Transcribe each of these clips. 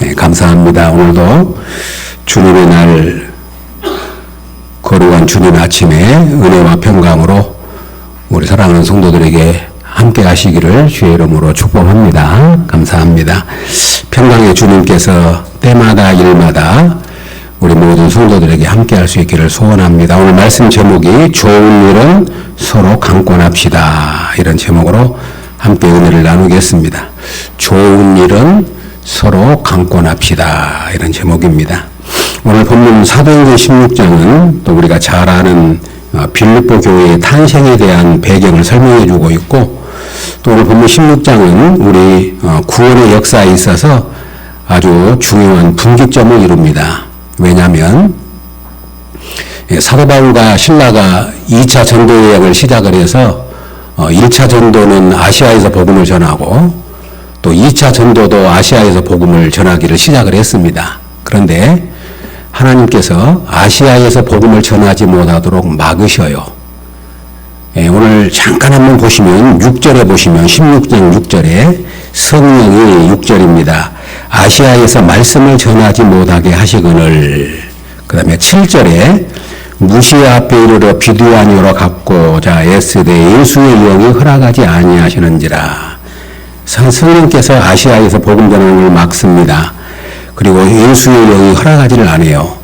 네, 감사합니다. 오늘도 주님의 날 거룩한 주님 아침에 은혜와 평강으로 우리 사랑하는 성도들에게 함께 하시기를 주의 이름으로 축복합니다. 감사합니다. 평강의 주님께서 때마다 일마다 우리 모든 성도들에게 함께 할 수 있기를 소원합니다. 오늘 말씀 제목이 좋은 일은 서로 강권합시다. 이런 제목으로 함께 은혜를 나누겠습니다. 좋은 일은 서로 강권합시다. 이런 제목입니다. 오늘 본문 사도행전 16장은 또 우리가 잘 아는 어, 빌립보 교회의 탄생에 대한 배경을 설명해 주고 있고 또 오늘 본문 16장은 우리 어, 구원의 역사에 있어서 아주 중요한 분기점을 이룹니다. 왜냐하면 예, 사도 바울과 신라가 2차 전도 여행을 시작을 해서 1차 전도는 아시아에서 복음을 전하고 또 2차 전도도 아시아에서 복음을 전하기를 시작을 했습니다. 그런데 하나님께서 아시아에서 복음을 전하지 못하도록 막으셔요. 예, 오늘 잠깐 한번 보시면 6절에 보시면 16장 6절에 성령이 6절입니다. 아시아에서 말씀을 전하지 못하게 하시거늘 그 다음에 7절에 무시아 앞에 이르러 비두아니오로 갚고자 애쓰되 예수의 영이 허락하지 아니하시는지라 성령께서 아시아에서 복음 전하는 막습니다. 그리고 예수의 영이 허락하지를 않아요.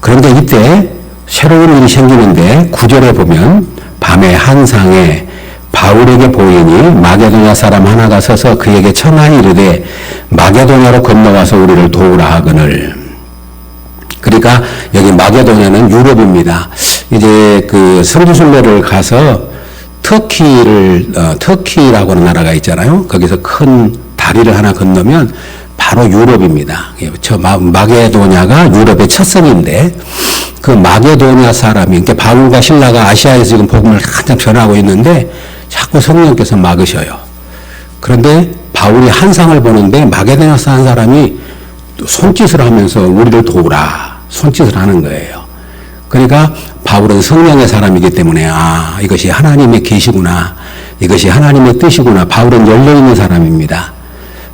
그런데 이때 새로운 일이 생기는데 구절에 보면 밤에 한상에 바울에게 보이니 마게도냐 사람 하나가 서서 그에게 청하니 이르되 마게도냐로 건너와서 우리를 도우라 하거늘 그러니까 여기 마게도냐는 유럽입니다. 이제 그 성지순례를 가서 터키를 어, 터키라고 하는 나라가 있잖아요. 거기서 큰 다리를 하나 건너면 바로 유럽입니다. 예, 저 마게도냐가 유럽의 첫 성인데 그 마게도냐 사람이 그러니까 바울과 신라가 아시아에서 지금 복음을 한참 전하고 있는데 자꾸 성령께서 막으셔요. 그런데 바울이 한상을 보는데 마게도냐 사는 사람이 손짓을 하면서 우리를 도우라 손짓을 하는 거예요. 그러니까 바울은 성령의 사람이기 때문에 아 이것이 하나님의 계시구나 이것이 하나님의 뜻이구나 바울은 열려 있는 사람입니다.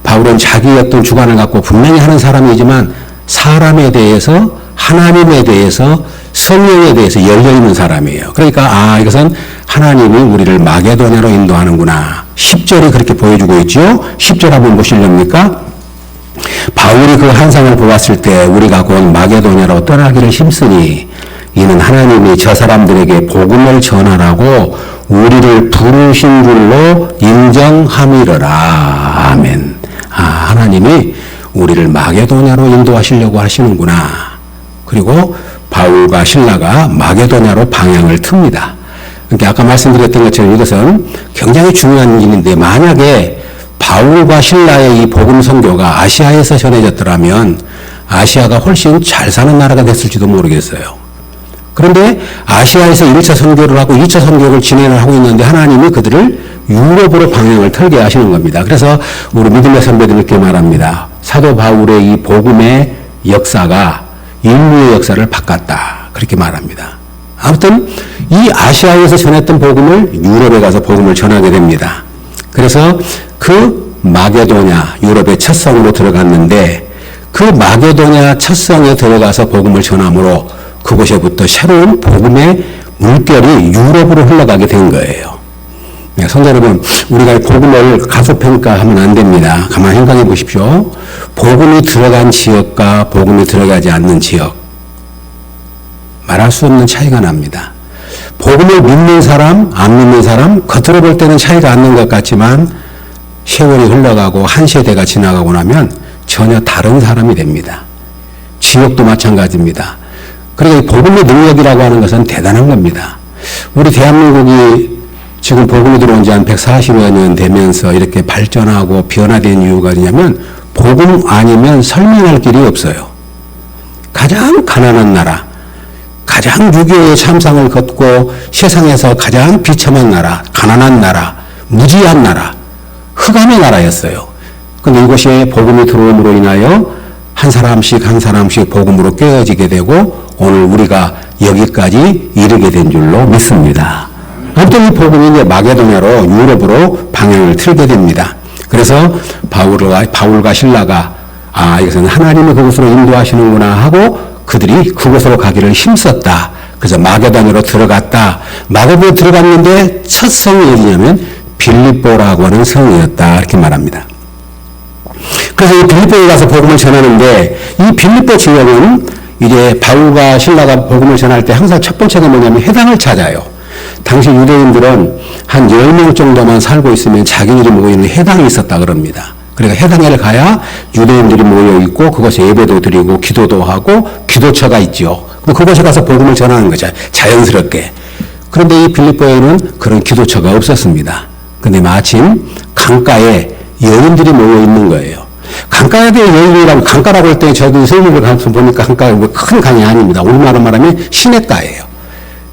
바울은 자기의 어떤 주관을 갖고 분명히 하는 사람이지만 사람에 대해서 하나님에 대해서 성령에 대해서 열려 있는 사람이에요. 그러니까 아 이것은 하나님이 우리를 마게도냐로 인도하는구나. 10절이 그렇게 보여주고 있죠. 10절 한번 보실렵니까? 바울이 그 한상을 보았을 때 우리가 곧 마게도냐로 떠나기를 힘쓰니 이는 하나님이 저 사람들에게 복음을 전하라고 우리를 부르신 줄로 인정함이러라. 아멘. 아, 하나님이 우리를 마게도냐로 인도하시려고 하시는구나. 그리고 바울과 신라가 마게도냐로 방향을 틉니다. 그러니까 아까 말씀드렸던 것처럼 이것은 굉장히 중요한 일인데 만약에 바울과 신라의 이 복음 선교가 아시아에서 전해졌더라면 아시아가 훨씬 잘 사는 나라가 됐을지도 모르겠어요. 그런데 아시아에서 1차 선교를 하고 2차 선교를 진행을 하고 있는데 하나님이 그들을 유럽으로 방향을 털게 하시는 겁니다. 그래서 우리 믿음의 선배들 이렇게 말합니다. 사도 바울의 이 복음의 역사가 인류의 역사를 바꿨다. 그렇게 말합니다. 아무튼 이 아시아에서 전했던 복음을 유럽에 가서 복음을 전하게 됩니다. 그래서 그 마게도냐 유럽의 첫 성으로 들어갔는데 그 마게도냐 첫 성에 들어가서 복음을 전함으로 그곳에부터 새로운 복음의 물결이 유럽으로 흘러가게 된 거예요. 네, 성도 여러분, 우리가 복음을 가소평가하면 안 됩니다. 가만히 생각해 보십시오. 복음이 들어간 지역과 복음이 들어가지 않는 지역. 말할 수 없는 차이가 납니다. 복음을 믿는 사람, 안 믿는 사람, 겉으로 볼 때는 차이가 안 나는 것 같지만 세월이 흘러가고 한 세대가 지나가고 나면 전혀 다른 사람이 됩니다. 지역도 마찬가지입니다. 그러니까 복음의 능력이라고 하는 것은 대단한 겁니다. 우리 대한민국이 지금 복음이 들어온 지 한 140여 년 되면서 이렇게 발전하고 변화된 이유가 뭐냐면 복음 아니면 설명할 길이 없어요. 가장 가난한 나라, 가장 유교의 참상을 걷고 세상에서 가장 비참한 나라, 가난한 나라, 무지한 나라, 흑암의 나라였어요. 근데 이것이 복음이 들어옴으로 인하여 한 사람씩 한 사람씩 복음으로 깨어지게 되고 오늘 우리가 여기까지 이르게 된 줄로 믿습니다. 아무튼 이 복음이 이제 마게도냐로 유럽으로 방향을 틀게 됩니다. 그래서 바울과, 바울과 신라가 아, 이것은 하나님이 그곳으로 인도하시는구나 하고 그들이 그곳으로 가기를 힘썼다. 그래서 마게단으로 들어갔다. 마게단에 들어갔는데 첫 성이 어디냐면 빌립보라고 하는 성이었다. 이렇게 말합니다. 그래서 이 빌립보에 가서 복음을 전하는데 이 빌립보 지역은 이제 바울과 신라가 복음을 전할 때 항상 첫 번째가 뭐냐면 해당을 찾아요. 당시 유대인들은 한 10명 정도만 살고 있으면 자기들이 모이는 해당이 있었다 그럽니다. 그러니까 해당에 가야 유대인들이 모여 있고 그것에 예배도 드리고 기도도 하고 기도처가 있죠. 그곳에 가서 복음을 전하는 거죠. 자연스럽게. 그런데 이 빌립보에는 그런 기도처가 없었습니다. 근데 마침 강가에 여인들이 모여 있는 거예요. 강가에 대한 여인이라고 강가라고 할 때 저도 설명을 가서 보니까 강가가 뭐큰 강이 아닙니다. 우리말로 말하면 시냇가예요.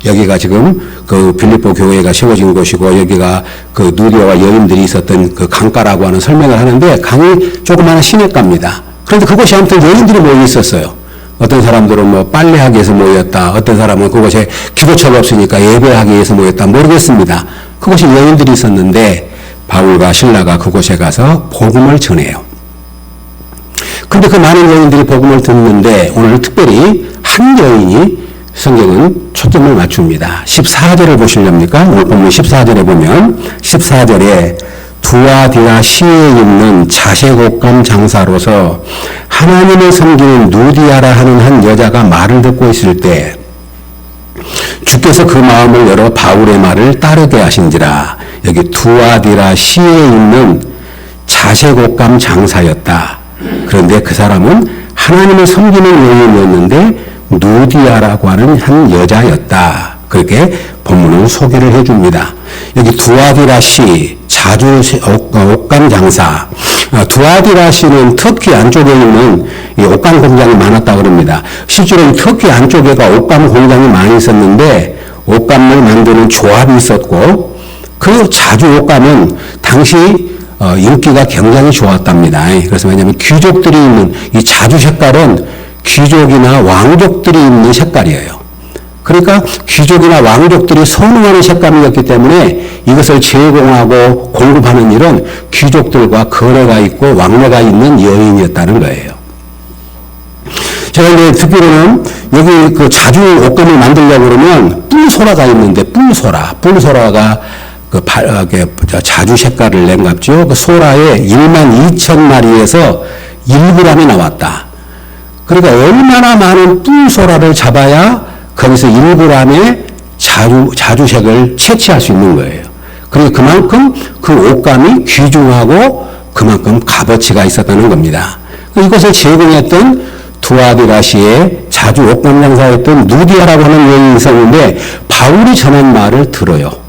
여기가 지금 그 빌립보 교회가 세워진 곳이고 여기가 그 누리와 여인들이 있었던 그 강가라고 하는 설명을 하는데 강이 조그마한 시냇가입니다. 그런데 그곳이 아무튼 여인들이 모여 있었어요. 어떤 사람들은 뭐 빨래하기 위해서 모였다. 어떤 사람은 그곳에 기도처가 없으니까 예배하기 위해서 모였다. 모르겠습니다. 그곳이 여인들이 있었는데 바울과 신라가 그곳에 가서 복음을 전해요. 근데 그 많은 여인들이 복음을 듣는데 오늘 특별히 한 여인이 성경은 초점을 맞춥니다. 14절을 보실렵니까? 오늘 본문 14절에 보면 14절에 두아디라 시에 있는 자색옷감 장사로서 하나님을 섬기는 누디아라 하는 한 여자가 말을 듣고 있을 때 주께서 그 마음을 열어 바울의 말을 따르게 하신지라 여기 두아디라 시에 있는 자색옷감 장사였다. 그런데 그 사람은 하나님을 섬기는 여인이었는데 누디아라고 하는 한 여자였다. 그렇게 본문은 소개를 해줍니다. 여기 두아디라시 자주 옷감 장사. 어, 두아디라시는 터키 안쪽에 있는 이 옷감 공장이 많았다 그럽니다. 실제로 터키 안쪽에가 옷감 공장이 많이 있었는데 옷감을 만드는 조합이 있었고 그 자주 옷감은 당시 어, 인기가 굉장히 좋았답니다. 그래서 왜냐하면 귀족들이 있는 이 자주 색깔은 귀족이나 왕족들이 입는 색깔이에요. 그러니까 귀족이나 왕족들이 선호하는 색감이었기 때문에 이것을 제공하고 공급하는 일은 귀족들과 거래가 있고 왕래가 있는 여인이었다는 거예요. 제가 이제 듣기로는 여기 그 자주 옷감을 만들려고 그러면 뿔소라가 있는데 뿔소라, 뿔소라가 그 발, 어, 그 자주 색깔을 낸갑죠. 그 소라에 1만 2천 마리에서 1g이 나왔다. 그러니까 얼마나 많은 뿔소라를 잡아야 거기서 1g의 자주, 자주색을 채취할 수 있는 거예요. 그러니까 그만큼 그 옷감이 귀중하고 그만큼 값어치가 있었다는 겁니다. 이것을 제공했던 두아디라시의 자주 옷감 장사였던 누디아라고 하는 여인이 있었는데 바울이 전한 말을 들어요.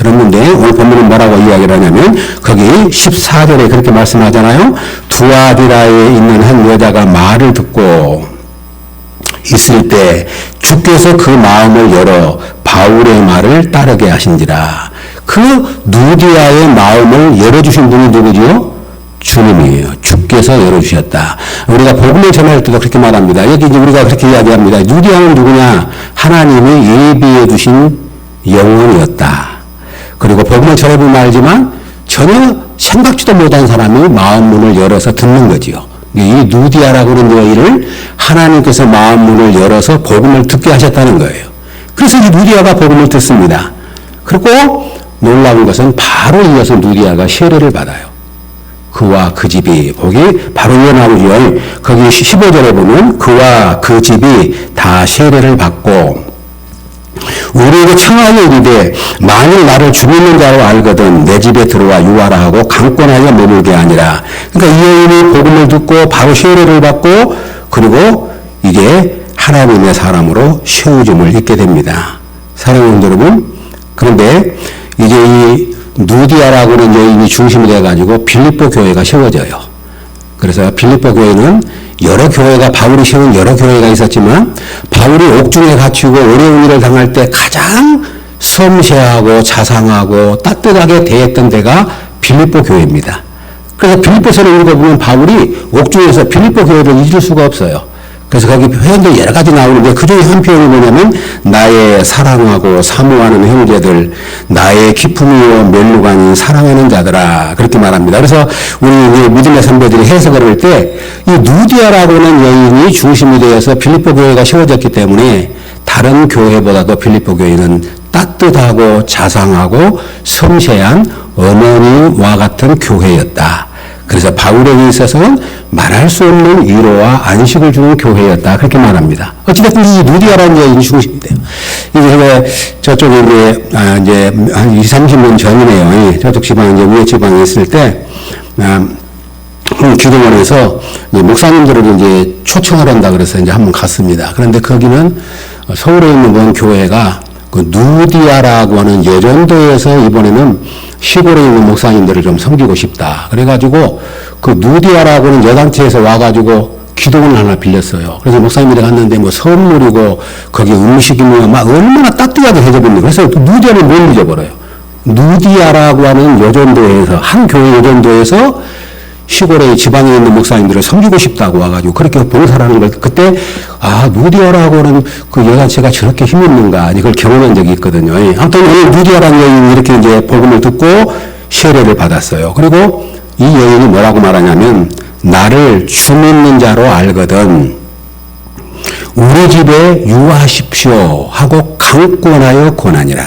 들었는데 오늘 본문은 뭐라고 이야기를 하냐면 거기 14절에 그렇게 말씀하잖아요. 두아디라에 있는 한 여자가 말을 듣고 있을 때 주께서 그 마음을 열어 바울의 말을 따르게 하신지라. 그 누디아의 마음을 열어주신 분이 누구지요? 주님이에요. 주께서 열어주셨다. 우리가 복음을 전할 때도 그렇게 말합니다. 여기 이제 우리가 그렇게 이야기합니다. 누디아는 누구냐? 하나님이 예비해 주신 영혼이었다. 그리고 복음을 전해보면 알지만 전혀 생각지도 못한 사람이 마음 문을 열어서 듣는 거지요. 이 누디아라고 하는 여인을 하나님께서 마음 문을 열어서 복음을 듣게 하셨다는 거예요. 그래서 이 누디아가 복음을 듣습니다. 그리고 놀라운 것은 바로 이어서 누디아가 세례를 받아요. 그와 그 집이 거기 바로 이어 나오죠. 거기 15절에 보면 그와 그 집이 다 세례를 받고 우리에게 청하여 이르되 만일 나를 죽이는 자로 알거든 내 집에 들어와 유하라 하고 강권하여 머물게 아니라 그러니까 이 여인이 복음을 듣고 바로 세례를 받고 그리고 이게 하나님의 사람으로 세우짐을 입게 됩니다. 사랑하는 여러분 그런데 이제 이 누디아라고 하는 여인이 중심이 돼가지고 빌립보 교회가 세워져요. 그래서 빌립보 교회는 여러 교회가 바울이 세운 여러 교회가 있었지만 바울이 옥중에 갇히고 어려운 일을 당할 때 가장 섬세하고 자상하고 따뜻하게 대했던 데가 빌립보 교회입니다. 그래서 빌립보서를 읽어보면 바울이 옥중에서 빌립보 교회를 잊을 수가 없어요. 그래서 거기 표현도 여러 가지 나오는데 그 중에 한 표현이 뭐냐면 나의 사랑하고 사모하는 형제들 나의 기품이요 멸류관이 사랑하는 자들아 그렇게 말합니다. 그래서 우리 믿음의 선배들이 해석을 할 때 이 누디아라고 하는 여인이 중심이 되어서 빌립보 교회가 세워졌기 때문에 다른 교회보다도 빌립보 교회는 따뜻하고 자상하고 섬세한 어머니와 같은 교회였다. 그래서 바울에게 있어서는 말할 수 없는 위로와 안식을 주는 교회였다. 그렇게 말합니다. 어찌됐든 이 누디아라는 여인이 중심이 돼요. 이게 왜 저쪽에 이제, 아, 이제 한 20, 30년 전이네요. 이 저쪽 지방, 이제 위에 지방에 있을 때, 아, 음, 기도원에서 목사님들을 이제 초청을 한다 그래서 이제 한번 갔습니다. 그런데 거기는 서울에 있는 건 교회가 그 누디아라고 하는 여전도에서 이번에는 시골에 있는 목사님들을 좀 섬기고 싶다. 그래가지고 그 누디아라고 하는 여단체에서 와가지고 기도원을 하나 빌렸어요. 그래서 목사님들이 갔는데 뭐 선물이고 거기 음식이 뭐막 얼마나 따뜻하게 해줘버리는 그래서 그 누디아를 못 잊어버려요. 누디아라고 하는 여전도에서 한 교회 여전도에서 시골에 지방에 있는 목사님들을 섬기고 싶다고 와가지고 그렇게 봉사를 하는 걸 그때 아 누디아라고는 그 여자체가 저렇게 힘 있는가 이걸 경험한 적이 있거든요. 예. 아무튼 오늘 누디아라는 여인이 이렇게 이제 복음을 듣고 세례를 받았어요. 그리고 이 여인이 뭐라고 말하냐면 나를 주 믿는 자로 알거든 우리 집에 유하십시오 하고 강권하여 권하니라.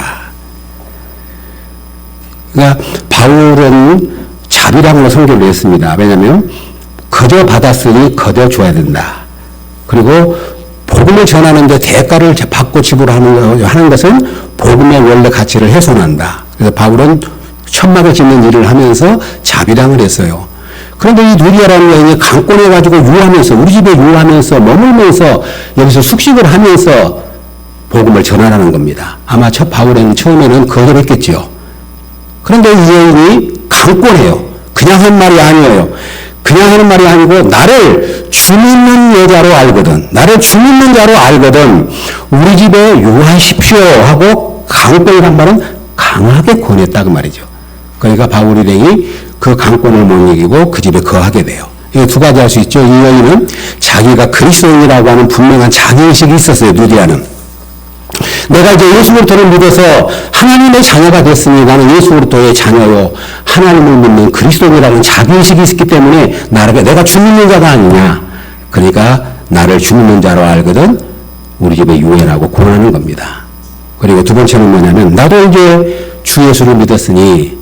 그러니까 바울은 자비랑으로 성교를 했습니다. 왜냐하면 거저 받았으니 거저 줘야 된다. 그리고 복음을 전하는데 대가를 받고 지불하는 하는 것은 복음의 원래 가치를 훼손한다. 그래서 바울은 천막을 짓는 일을 하면서 자비랑을 했어요. 그런데 이 누리아라는 여인이 강권해가지고 유하면서 우리 집에 유하면서 머물면서 여기서 숙식을 하면서 복음을 전하라는 겁니다. 아마 첫 바울에는 처음에는 거절했겠지요. 그런데 이 여인이 강권해요. 그냥 한 말이 아니에요. 그냥 하는 말이 아니고 나를 주 믿는 여자로 알거든. 나를 주 믿는 자로 알거든. 우리 집에 유하십시오 하고 강권이란 말은 강하게 권했다 그 말이죠. 그러니까 바울이 랭이 그 강권을 못 이기고 그 집에 거하게 돼요. 이게 두 가지 할 수 있죠. 이 여인은 자기가 그리스도인이라고 하는 분명한 자기의식이 있었어요. 누디아는. 내가 이제 예수 그리스도를 믿어서 하나님의 자녀가 됐으니 나는 예수 그리스도의 자녀요. 하나님을 믿는 그리스도인이라는 자기의식이 있기 때문에 나를 내가 주 믿는 자가 아니냐. 그러니까 나를 주 믿는 자로 알거든 우리 집에 유해라고 권하는 겁니다. 그리고 두 번째는 뭐냐면 나도 이제 주 예수를 믿었으니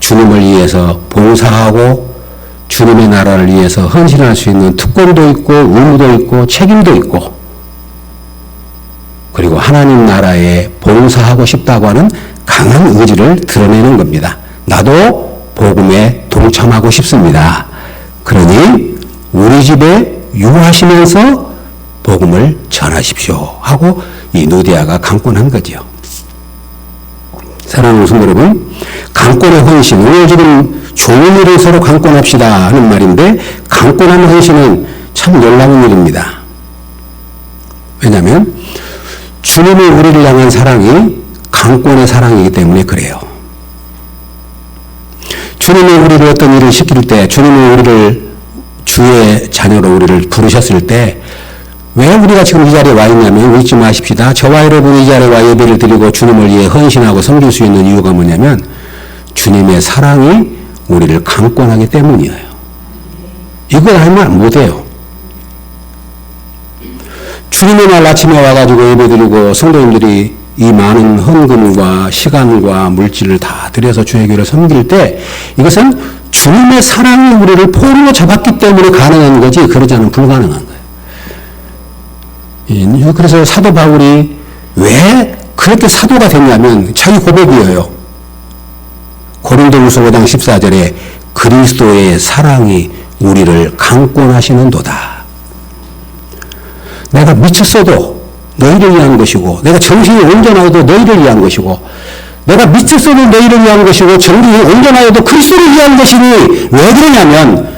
주님을 위해서 봉사하고 주님의 나라를 위해서 헌신할 수 있는 특권도 있고 의무도 있고 책임도 있고 그리고 하나님 나라에 봉사하고 싶다고 하는 강한 의지를 드러내는 겁니다. 나도 복음에 동참하고 싶습니다. 그러니 우리 집에 유하시면서 복음을 전하십시오 하고 이 누디아가 강권한 거죠. 사랑하는 성도 여러분, 강권의 헌신, 오늘 지금 좋은 일을 서로 강권합시다 하는 말인데 강권하는 헌신은 참 놀라운 일입니다. 왜냐하면 주님의 우리를 향한 사랑이 강권의 사랑이기 때문에 그래요. 주님의 우리를 어떤 일을 시킬 때, 주님의 우리를 주의 자녀로 우리를 부르셨을 때, 왜 우리가 지금 이 자리에 와 있냐면 잊지 마십시다. 저와 여러분이 이 자리에 와 예배를 드리고 주님을 위해 헌신하고 섬길 수 있는 이유가 뭐냐면 주님의 사랑이 우리를 강권하기 때문이에요. 이걸 알면 못해요. 주님의 날 아침에 와가지고 예배드리고 성도님들이 이 많은 헌금과 시간과 물질을 다 들여서 주의 교를 섬길 때 이것은 주님의 사랑이 우리를 포로로 잡았기 때문에 가능한 거지 그러지 않으면 불가능한 거예요. 그래서 사도 바울이 왜 그렇게 사도가 됐냐면 자기 고백이에요. 고린도후서 5장 14절에 그리스도의 사랑이 우리를 강권하시는 도다. 내가 미쳤어도 너희를 위한 것이고 내가 정신이 온전하여도 너희를 위한 것이고 내가 미쳤어도 너희를 위한 것이고 정신이 온전하여도 그리스도를 위한 것이니 왜 그러냐면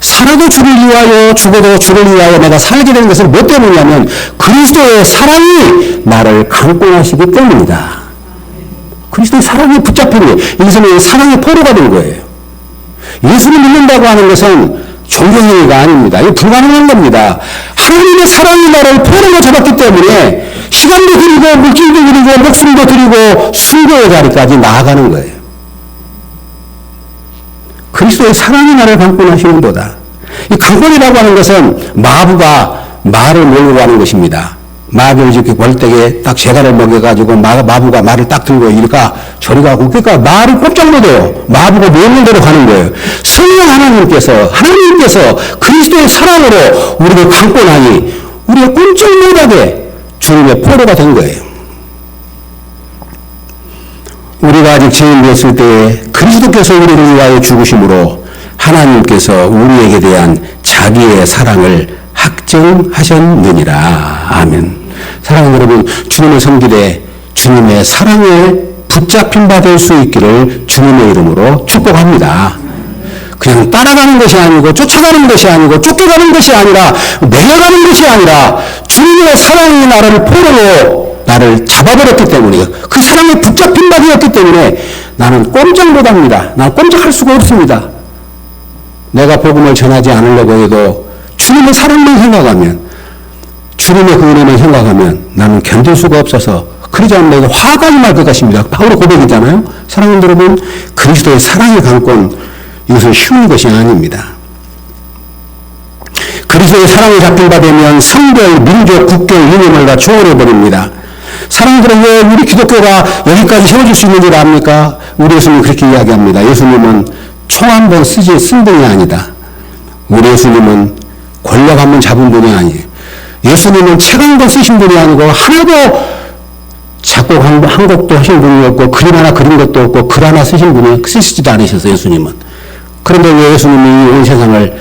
살아도 주를 위하여 죽어도 주를 위하여 내가 살게 되는 것은 뭐 때문이냐면 그리스도의 사랑이 나를 강권하시기 때문이다. 그리스도의 사랑이 붙잡힌 거예요. 여기서는 사랑의 포로가 된 거예요. 예수를 믿는다고 하는 것은 종교행위가 아닙니다. 이 불가능한 겁니다. 하나님의 사랑이 나를 포로로 잡았기 때문에 시간도 드리고 물질도 드리고 목숨도 드리고 순교의 자리까지 나아가는 거예요. 그리스도의 사랑이 나를 강권하시는 도다. 이 강권이라고 하는 것은 마부가 말을 몰고 가는 것입니다. 마귀를 이렇게 벌떡에 딱 재갈을 먹여가지고 마, 마부가 말을 딱 들고 이리가 저리 가고 그러니까 말을 꼼짝 못해요. 마부가 모는 대로 가는 거예요. 성령 하나님께서 하나님께서 그리스도의 사랑으로 우리를 강권하니 우리가 꼼짝 못하게 주님의 포로가 된 거예요. 우리가 아직 죄인 되었을 때에 그리스도께서 우리를 위하여 죽으심으로 하나님께서 우리에게 대한 자기의 사랑을 확정하셨느니라. 아멘. 사랑하는 여러분, 주님을 섬기되 주님의 사랑에 붙잡힌 바 될 수 있기를 주님의 이름으로 축복합니다. 그냥 따라가는 것이 아니고 쫓아가는 것이 아니고 쫓겨가는 것이 아니라 내려가는 것이 아니라 주님의 사랑이 나를 포로로 나를 잡아버렸기 때문에 그 사랑에 붙잡힌 바 되었기 때문에 나는 꼼짝 못합니다. 난 꼼짝할 수가 없습니다. 내가 복음을 전하지 않으려고 해도 주님의 사랑만 생각하면 주님의 그 은혜만 생각하면 나는 견딜 수가 없어서 그러지 않으면 화가 날것 같습니다. 바울의 고백이잖아요. 사랑하는 여러분 그리스도의 사랑의 강권 이것은 쉬운 것이 아닙니다. 그리스도의 사랑에 잡힌 바 되면 성별, 민족, 국경, 이념을 다 초월해버립니다. 사랑들은 왜 우리 기독교가 여기까지 세워질 수 있는 줄 압니까? 우리 예수님 그렇게 이야기합니다. 예수님은 총 한 번 쓰지 쓴 분이 아니다. 우리 예수님은 권력 한 번 잡은 분이 아니에요. 예수님은 책 한 권 쓰신 분이 아니고 하나도 작곡 한, 한 곡도 하신 분이 없고 그림 하나 그린 것도 없고 글 하나 쓰신 분이 쓰시지도 않으셨어요. 예수님은. 그런데 왜 예수님이 온 세상을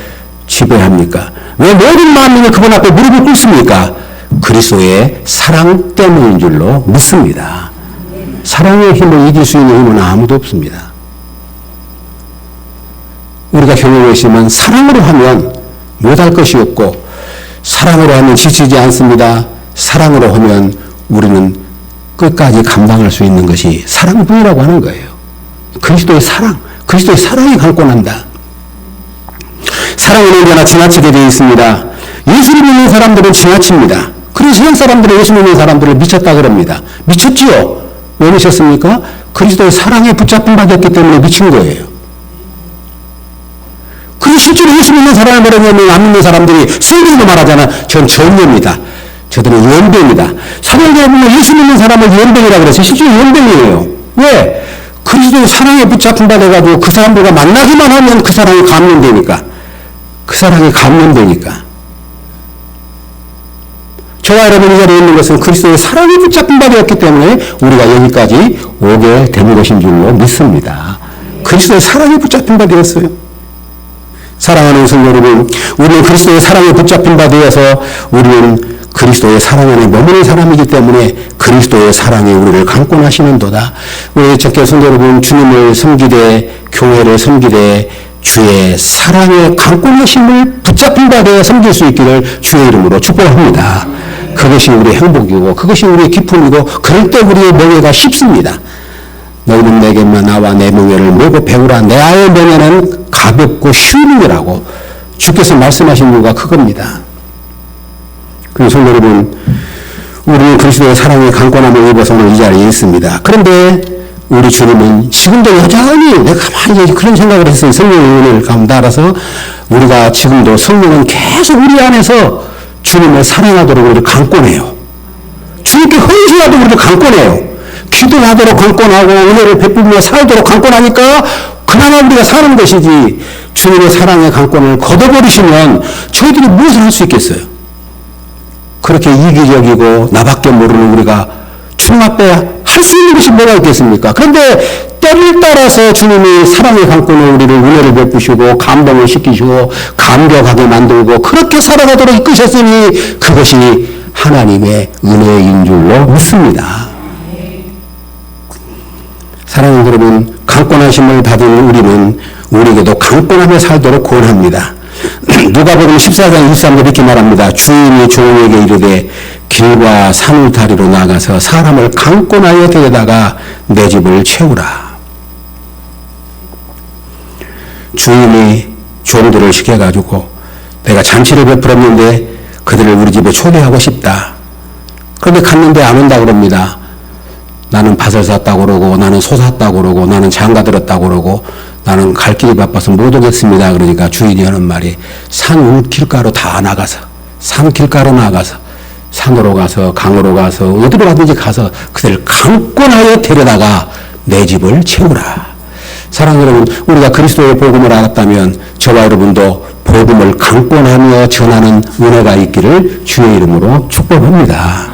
지배합니까? 왜 모든 만민이 그분 앞에 무릎을 꿇습니까? 그리스도의 사랑 때문인 줄로 믿습니다. 사랑의 힘을 이길 수 있는 힘은 아무도 없습니다. 우리가 경험했지만 사랑으로 하면 못할 것이 없고 사랑으로 하면 지치지 않습니다. 사랑으로 하면 우리는 끝까지 감당할 수 있는 것이 사랑뿐이라고 하는 거예요. 그리스도의 사랑, 그리스도의 사랑이 강권한다. 사랑은 언제나 지나치게 되어 있습니다. 예수를 믿는 사람들은 지나칩니다. 그래서 세상 사람들은 예수 믿는 사람들을 미쳤다 그럽니다. 미쳤지요? 왜 미쳤습니까? 그리스도의 사랑에 붙잡힌 받았기 때문에 미친 거예요. 그리고 실제로 예수 믿는 사람을 버리면 안 믿는 사람들이 성경도 말하잖아. 전 전녀입니다. 저들은 연병이다. 사도행전에 보면 예수 믿는 사람을 연병이라고 그래서 실제로 연병이에요. 왜? 그리스도의 사랑에 붙잡힌 바 돼가지고 그 사람들과 만나기만 하면 그 사랑이 감염되니까. 그 사랑이 감염되니까. 저와 여러분이 자리에 있는 것은 그리스도의 사랑에 붙잡힌 바 되었기 때문에 우리가 여기까지 오게 된 것인 줄로 믿습니다. 그리스도의 사랑에 붙잡힌 바 되었어요. 사랑하는 성도 여러분, 우리는 그리스도의 사랑에 붙잡힌 바 되어서 우리는 그리스도의 사랑 안에 머무는 사람이기 때문에 그리스도의 사랑이 우리를 강권하시는도다. 우리 적게 성도 여러분, 주님을 섬기되 교회를 섬기되 주의 사랑의 강권하심을 붙잡힌 바 되어 섬길 수 있기를 주의 이름으로 축복합니다. 그것이 우리의 행복이고 그것이 우리의 기쁨이고 그럴 때 우리의 명예가 쉽습니다. 너희는 내게만 나와 내 명예를 메고 배우라 내 아의 명예는 가볍고 쉬운 일이라고 주께서 말씀하신 이유가 그겁니다. 그래서 여러분 우리는 그리스도의 사랑의 강권함을 입어서 오늘 이 자리에 있습니다. 그런데 우리 주님은 지금도 여전히 내가 가만히 그런 생각을 했어요. 성령의 은혜를 알아서 우리가 지금도 성령은 계속 우리 안에서 주님을 사랑하도록 우리를 강권해요. 주님께 헌신하도록 우리를 강권해요. 기도하도록 강권하고 은혜를 베풀며 살도록 강권하니까 그나마 우리가 사는 것이지 주님의 사랑의 강권을 걷어버리시면 저희들이 무엇을 할 수 있겠어요? 그렇게 이기적이고 나밖에 모르는 우리가 주님 앞에 할 수 있는 것이 뭐가 있겠습니까? 그런데 때를 따라서 주님이 사랑의 강권을 우리를 은혜를 베푸시고 감동을 시키시고 감격하게 만들고 그렇게 살아가도록 이끄셨으니 그것이 하나님의 은혜인 줄로 믿습니다. 사랑하는 여러분, 강권하심을 받은 우리는 우리에게도 강권하며 살도록 권합니다. 누가복음 14장 23절 이렇게 말합니다. 주인이 종에게 이르되 길과 산울다리로 나가서 사람을 강권하여 데려다가 내 집을 채우라. 주인이 종들을 시켜가지고 내가 잔치를 베풀었는데 그들을 우리 집에 초대하고 싶다. 그런데 갔는데 안 온다 그럽니다. 나는 밭을 샀다고 그러고 나는 소 샀다고 그러고 나는 장가 들었다고 그러고 나는 갈 길이 바빠서 못 오겠습니다. 그러니까 주인이 하는 말이 산 울길가로 다 나가서 산 길가로 나가서 산으로 가서 강으로 가서 어디로 가든지 가서 그들을 강권하여 데려다가 내 집을 채우라. 사랑하는 여러분, 우리가 그리스도의 복음을 알았다면 저와 여러분도 복음을 강권하며 전하는 은혜가 있기를 주의 이름으로 축복합니다.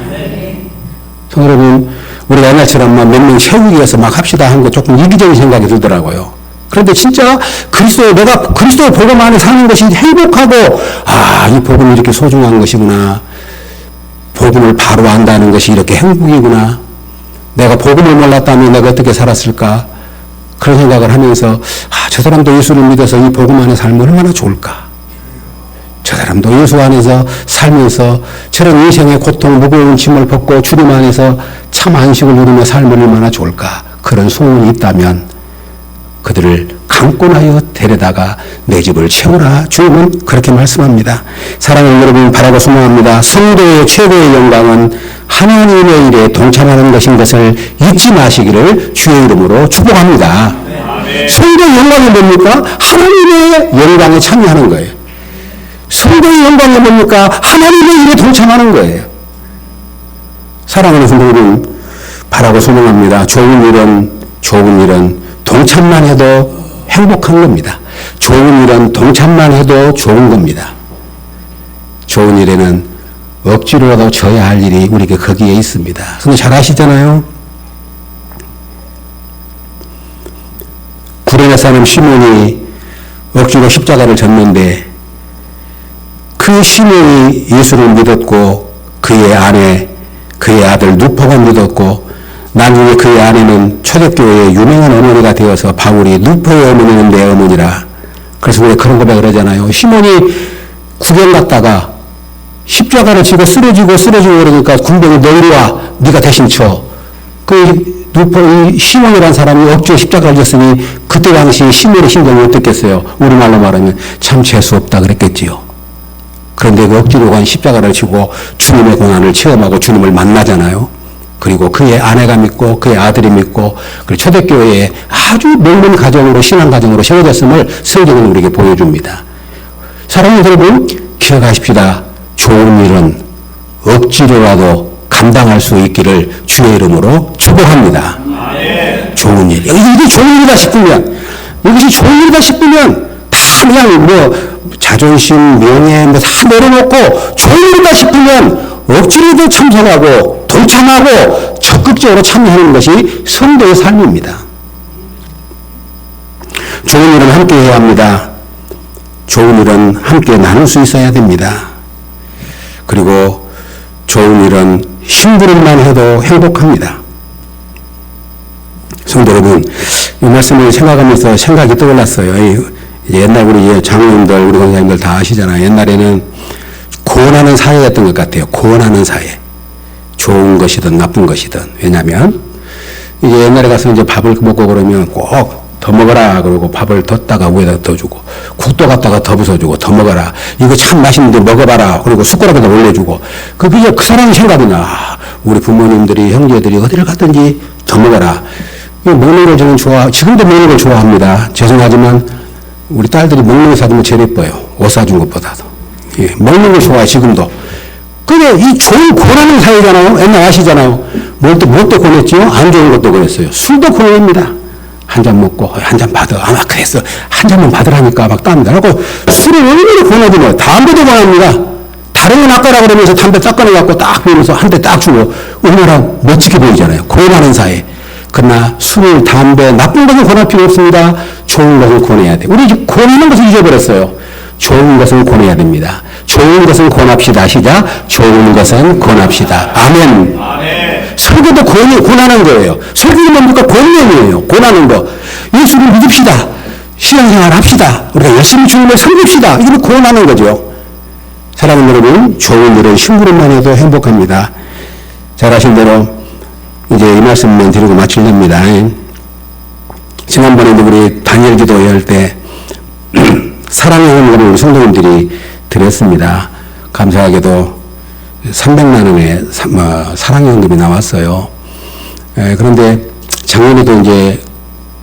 성 여러분, 우리가 옛날처럼 몇 명 세우기 위해서 막 합시다 한 거 조금 이기적인 생각이 들더라고요. 그런데 진짜 그리스도, 내가 그리스도의 복음 안에 사는 것이 행복하고, 아, 이 복음이 이렇게 소중한 것이구나. 복음을 바로 안다는 것이 이렇게 행복이구나. 내가 복음을 몰랐다면 내가 어떻게 살았을까? 그런 생각을 하면서, 아, 저 사람도 예수를 믿어서 이 복음 안에 살면 얼마나 좋을까? 저 사람도 예수 안에서 살면서 저런 인생의 고통, 무거운 짐을 벗고 주님 안에서 참 안식을 누리며 살면 얼마나 좋을까? 그런 소원이 있다면 그들을 강권하여 데려다가 내 집을 채우라. 주님은 그렇게 말씀합니다. 사랑하는 여러분 바라고 소망합니다. 성도의 최고의 영광은 하나님의 일에 동참하는 것인 것을 잊지 마시기를 주의 이름으로 축복합니다. 성도의 영광이 뭡니까? 하나님의 영광에 참여하는 거예요. 성도의 영광이 뭡니까? 하나님의 일에 동참하는 거예요. 사랑하는 성도들은 바라고 소망합니다. 좋은 일은, 좋은 일은 동참만 해도 행복한 겁니다. 좋은 일은 동참만 해도 좋은 겁니다. 좋은 일에는 억지로라도 져야 할 일이 우리에게 거기에 있습니다. 근데 잘 아시잖아요. 구레네 사람 시몬이 억지로 십자가를 졌는데 그 시몬이 예수를 믿었고 그의 아내 그의 아들 누포가 믿었고 나중에 그의 아내는 초대교회의 유명한 어머니가 되어서 바울이 누포의 어머니는 내 어머니라. 그래서 왜 그런 고백을 하잖아요. 시몬이 구경 갔다가 십자가를 지고 쓰러지고 쓰러지고 그러니까 군병이 너 이리 와 네가 대신 쳐 그 누포 이 시몬이라는 사람이 억지로 십자가를 졌으니 그때 당시 시몬의 심정이 어떻겠어요? 우리말로 말하면 참 재수 없다 그랬겠지요 그런데 그 억지로 간 십자가를 지고 주님의 고난을 체험하고 주님을 만나잖아요. 그리고 그의 아내가 믿고 그의 아들이 믿고 그리고 초대교회에 아주 명문 가정으로 신앙 가정으로 세워졌음을 성경은 우리에게 보여줍니다. 사랑하는 여러분 기억하십시다. 좋은 일은 억지로라도 감당할 수 있기를 주의 이름으로 축복합니다. 좋은 일. 이게 좋은 일이다 싶으면 이것이 좋은 일이다 싶으면 다 그냥 뭐 자존심, 명예 뭐다 내려놓고 좋은 일이다 싶으면 억지로도 참석하고 동참하고 적극적으로 참여하는 것이 성도의 삶입니다. 좋은 일은 함께 해야 합니다. 좋은 일은 함께 나눌 수 있어야 됩니다. 그리고 좋은 일은 심부름만 해도 행복합니다. 성도 여러분, 이 말씀을 생각하면서 생각이 떠올랐어요. 옛날 우리 장로님들, 우리 권사님들 다 아시잖아요. 옛날에는 고원하는 사회였던 것 같아요. 고원하는 사회. 좋은 것이든 나쁜 것이든. 왜냐면, 이제 옛날에 가서 이제 밥을 먹고 그러면 꼭 더 먹어라. 그러고 밥을 뒀다가 위에다 더 주고, 국도 갖다가 더 부숴주고, 더 먹어라. 이거 참 맛있는데 먹어봐라. 그리고 숟가락에다 올려주고. 그, 그게 그 사람이 생각이 나. 우리 부모님들이, 형제들이 어디를 갔든지 더 먹어라. 먹는 걸 저는 좋아, 지금도 먹는 걸 좋아합니다. 죄송하지만, 우리 딸들이 먹는 거 사주면 제일 예뻐요. 옷 사준 것보다도. 예, 먹는 거 좋아해, 지금도. 근데 이 좋은 고라는 사회잖아요. 옛날 아시잖아요. 뭘 또, 뭘 또 권했죠? 안 좋은 것도 권했어요. 술도 권합니다. 한 잔 먹고, 한 잔 받아. 아마 그랬어. 한 잔만 받으라니까 막땀 나고, 술을 얼마나 권하지 뭐. 담배도 권합니다. 다른 건 아까라 그러면서 담배 딱 꺼내갖고 딱 보면서 한 대 딱 주고, 얼마나 멋지게 보이잖아요. 권하는 사회. 그러나 술, 담배, 나쁜 것은 권할 필요 없습니다. 좋은 것을 권해야 돼. 우리 이제 권하는 것을 잊어버렸어요. 좋은 것을 권해야 됩니다. 좋은 것을 권합시다. 시작. 좋은 것은 권합시다. 아멘. 설교도 권이, 권하는 거예요. 설교는 뭡니까? 권면이에요. 권하는 거. 예수를 믿읍시다. 신앙생활 합시다. 우리가 열심히 주님을 섬깁시다. 이걸 권하는 거죠. 사랑하는 여러분, 좋은 일은 심부름만 해도 행복합니다. 잘 아신 대로 이제 이 말씀만 드리고 마치렵니다. 지난번에 우리 다니엘 기도회 할때 사랑의 헌금을 우리 성도님들이 드렸습니다. 감사하게도 300만 원의 사- 뭐, 사랑연금이 나왔어요. 에, 그런데 작년에도 이제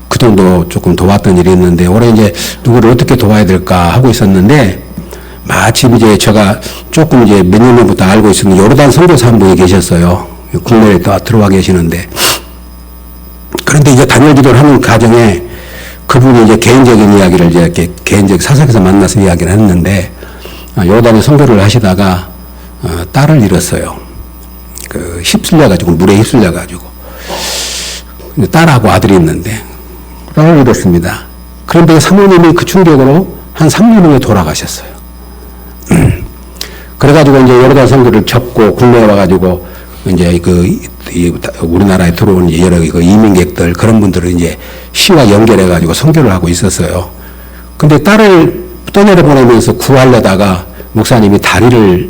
그 정도 조금 도왔던 일이 있는데 올해 이제 누구를 어떻게 도와야 될까 하고 있었는데 마침 이제 제가 조금 이제 몇 년 전부터 알고 있었는 요르단 선교사 한 분이 계셨어요. 국내에 또 들어와 계시는데 그런데 이제 단일 기도를 하는 과정에 그분이 이제 개인적인 이야기를 이제 이렇게 개인적 사석에서 만나서 이야기를 했는데 아, 요단에 선교를 하시다가 어, 딸을 잃었어요. 그 휩쓸려 가지고 물에 휩쓸려 가지고 딸하고 아들이 있는데 딸을 잃었습니다. 그런데 사모님이 그 충격으로 한 3년 후에 돌아가셨어요. 그래가지고 이제 여러 선교를 접고 국내에 와가지고 이제 그 이- 우리나라에 들어온 여러 그 이민객들 그런 분들을 이제 시와 연결해 가지고 선교를 하고 있었어요. 근데 딸을 떠내려 보내면서 구하려다가 목사님이 다리를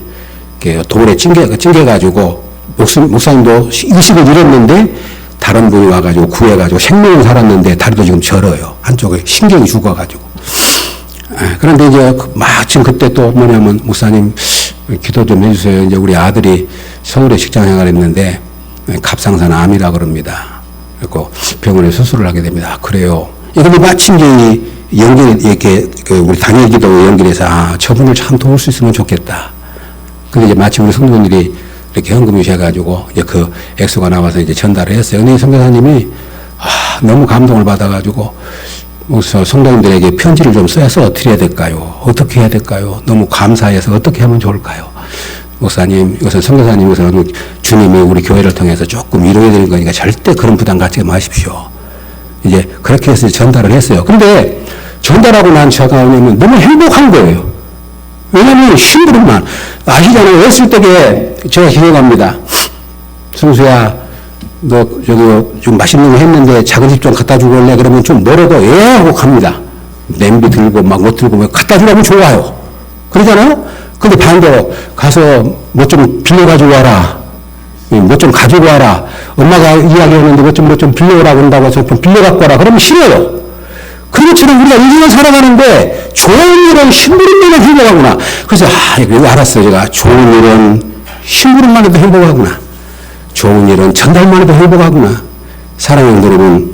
돌에 찡겨, 찡겨 가지고 목사, 목사님도 의식을 잃었는데 다른 분이 와가지고 구해가지고 생명을 살았는데 다리도 지금 절어요. 한쪽에 신경이 죽어가지고. 아, 그런데 이제 그 마침 그때 또 뭐냐면 목사님 기도 좀 해주세요. 이제 우리 아들이 서울에 직장 생활 했는데 갑상선 암이라 그럽니다. 그리고 병원에 수술을 하게 됩니다. 아, 그래요. 이런데 마침 이 연결 이렇게 그 우리 단일 기도 연결해서 아 저분을 참 도울 수 있으면 좋겠다. 근데 이제 마침 우리 성도분들이 이렇게 현금이 오셔가지고 이제 그 액수가 나와서 이제 전달을 했어요. 근데 이 선교사님이 아, 너무 감동을 받아가지고 그래서 성도님들에게 편지를 좀 써서 드려야 될까요? 어떻게 해야 될까요? 너무 감사해서 어떻게 하면 좋을까요? 목사님, 이것은 성교사님, 이것은 주님이 우리 교회를 통해서 조금 위로해 드린 거니까 절대 그런 부담 갖지 마십시오. 이제 그렇게 해서 전달을 했어요. 근데 전달하고 난 제가 뭐냐면 너무 행복한 거예요. 왜냐면 심부름만 아시잖아요. 어렸을 때에 제가 기억합니다. 승수야, 너 저기 좀 맛있는 거 했는데 작은 집 좀 갖다 주고 올래? 그러면 좀 멀어도 예 하고 갑니다. 냄비 들고 막 못 들고 막 갖다 주라면 좋아요. 그러잖아요. 근데 반대로 가서 뭐 좀 빌려 가지고 와라. 뭐 좀 가지고 와라. 엄마가 이야기했는데 뭐 좀 뭐 좀 빌려오라고 한다고 해서 좀 빌려 갖고 와라. 그러면 싫어요. 그렇지만 우리가 인생을 살아가는데 좋은 일은 심부름만 해도 행복하구나. 그래서 아, 이거 알았어요. 제가 좋은 일은 심부름만 해도 행복하구나. 좋은 일은 전달만 해도 행복하구나. 사랑하는 여러분,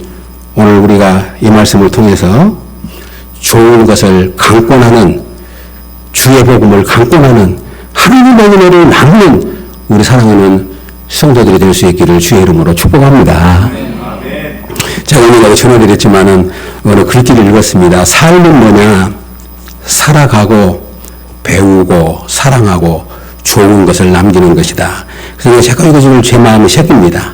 오늘 우리가 이 말씀을 통해서 좋은 것을 강권하는 주의 복음을 강권하는 하나님의 은혜를 나누는 우리 사랑하는 성도들이 될 수 있기를 주의 이름으로 축복합니다. 제가 오늘 전해드렸지만은 오늘 글귀를 읽었습니다. 삶은 뭐냐? 살아가고 배우고 사랑하고 좋은 것을 남기는 것이다. 그래서 제가 지금 제 마음에 새깁니다.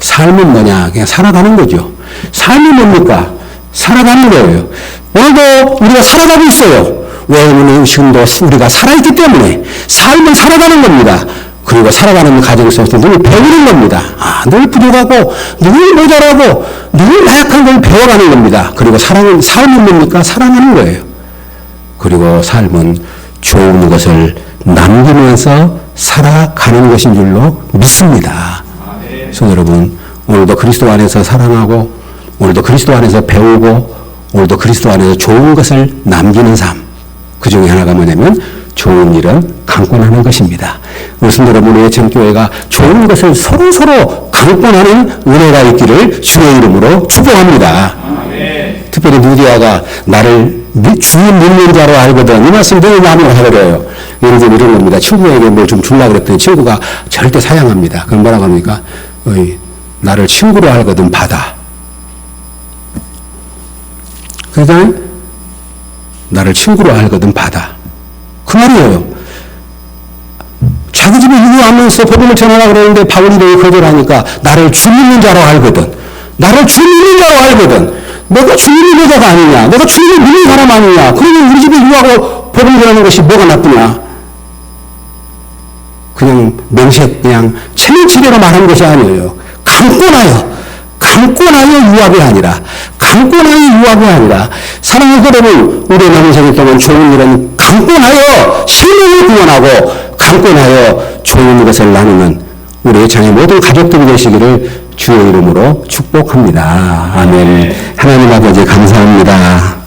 삶은 뭐냐? 그냥 살아가는 거죠. 삶이 뭡니까? 살아가는 거예요. 오늘도 우리가 살아가고 있어요. 왜냐하면 지금도 우리가 살아있기 때문에 삶은 살아가는 겁니다. 그리고 살아가는 과정 속에서 늘 배우는 겁니다. 아, 늘 부족하고, 늘 모자라고, 늘 나약한 걸 배워가는 겁니다. 그리고 사랑은, 삶은 뭡니까? 사랑하는 거예요. 그리고 삶은 좋은 것을 남기면서 살아가는 것인 줄로 믿습니다. 그래서 여러분, 오늘도 그리스도 안에서 사랑하고, 오늘도 그리스도 안에서 배우고, 오늘도 그리스도 안에서 좋은 것을 남기는 삶. 그 중에 하나가 뭐냐면, 좋은 일은 강권하는 것입니다. 무슨 여러분, 우리 정교회가 좋은 것을 서로서로 강권하는 은혜가 있기를 주의 이름으로 축복합니다. 특별히 누디아가 나를 미- 주인 믿는 자로 알거든. 이 말씀 늘 나누고 해버려요. 예를 들면 이런 겁니다. 친구에게 뭘좀 주려고 그랬더니 친구가 절대 사양합니다. 그럼 뭐라고 합니까? 어이, 나를 친구로 알거든 받아. 그러니까 나를 친구로 알거든 받아. 그 말이에요. 자기 집에 유교하면서 복음을 전하라 그러는데 바울이 거절하니까 나를 주 믿는 자로 알거든. 나를 주 믿는 자로 알거든. 내가 주 믿는 자가 아니냐. 내가 주님을 믿는 사람 아니냐. 그러면 우리 집에 유하고 복음 전하는 것이 뭐가 나쁘냐. 그냥 명색 그냥 체면치레로 말한 것이 아니에요. 강권하여 강권하여 유학이 아니라 강권하여 유학이 아니라 사랑하는 여러분 우리 남은 생일 동안 좋은 일은 강권하여 생명을 구원하고 강권하여 좋은 것을 나누는 우리 장의 모든 가족들이 되시기를 주의 이름으로 축복합니다. 아멘. 하나님 아버지 감사합니다.